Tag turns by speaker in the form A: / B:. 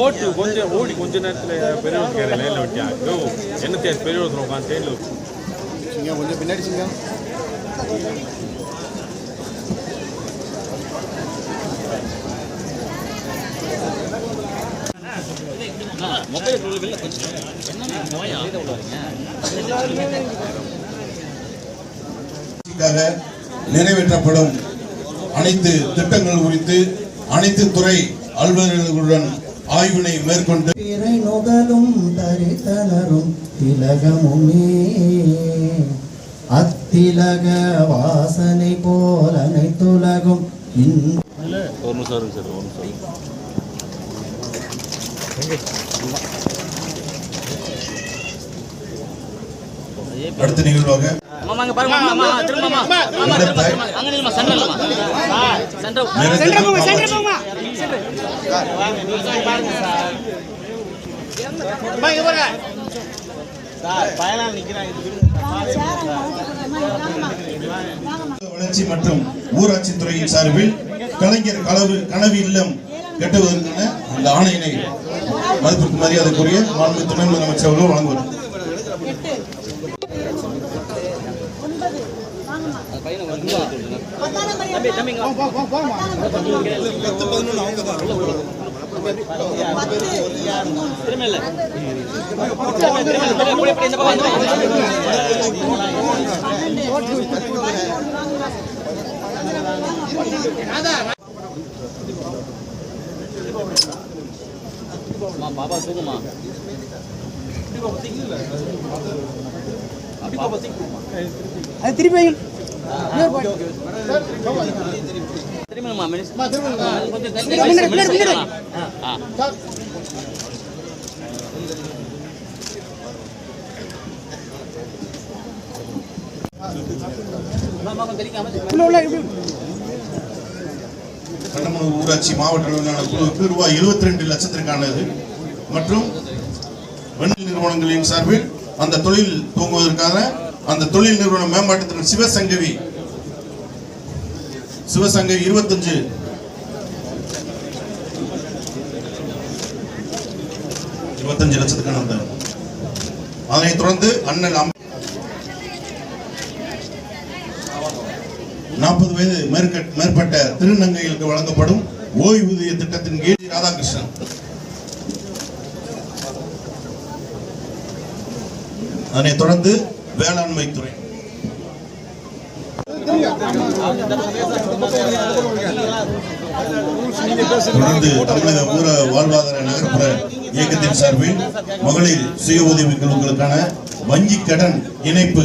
A: ஓட்டு கொஞ்சம் ஓடி கொஞ்ச நேரத்துல பெரியவர் கேட்க லைன்ல விட்டியா யோ என்ன தேவை பெரியவர் உட்காந்து தேர்ல
B: சிங்கம் கொஞ்சம் பின்னாடி சிங்கம்.
C: நிறைவேற்றப்படும் அனைத்து திட்டங்கள் குறித்து அனைத்து துறை அலுவலர்களுடன் ஆய்வினை மேற்கொண்டு
D: பிறை நுதலும் தரித்தனரும் திலகமுமே அத்திலக வாசனை போல் அனைத்துலகும் இன்
A: ஒரு நிமிஷம் சார் ஒரு நிமிஷம்.
E: சென்டர்
C: நேரத்தில் வளர்ச்சி மற்றும் ஊராட்சி துறையின் சார்பில் கலைஞர் கனவு கனவு இல்லம் கட்டுவதற்கான அந்த ஆணையினை மதிப்பிற்கு மரியாதைக்குரிய மாண்பு துணை முதலமைச்சர் அவர்கள் வழங்குவார்.
E: பாபா இல்ல தூங்குமா? பாப்பா
C: ஊராட்சி மாவட்ட குழுவுக்கு ரூபாய் இருபத்தி ரெண்டு லட்சத்திற்கானது. மற்றும் வணிக நிறுவனங்களின் சார்பில் அந்த தொழில் தூங்குவதற்கான அந்த தொழில் நிறுவன மேம்பாட்டுத்திறன் சிவசங்கவி சிவசங்கவி இருபத்தஞ்சு. இருபத்தஞ்சு லட்சத்துக்கான அதனைத் தொடர்ந்து அண்ணல் நாற்பது வயது மேற்பட்ட திருநங்கைகளுக்கு வழங்கப்படும் ஓய்வூதிய திட்டத்தின் கீழ் ராதாகிருஷ்ணன். அதனைத் தொடர்ந்து வேளாண்மை துறை. தொடர்ந்து தமிழக ஊர வாழ்வாதார நகர்ப்புற இயக்கத்தின் சார்பில் மகளிர் சுய உதவி குழுக்களுக்கான வங்கி கடன் இணைப்பு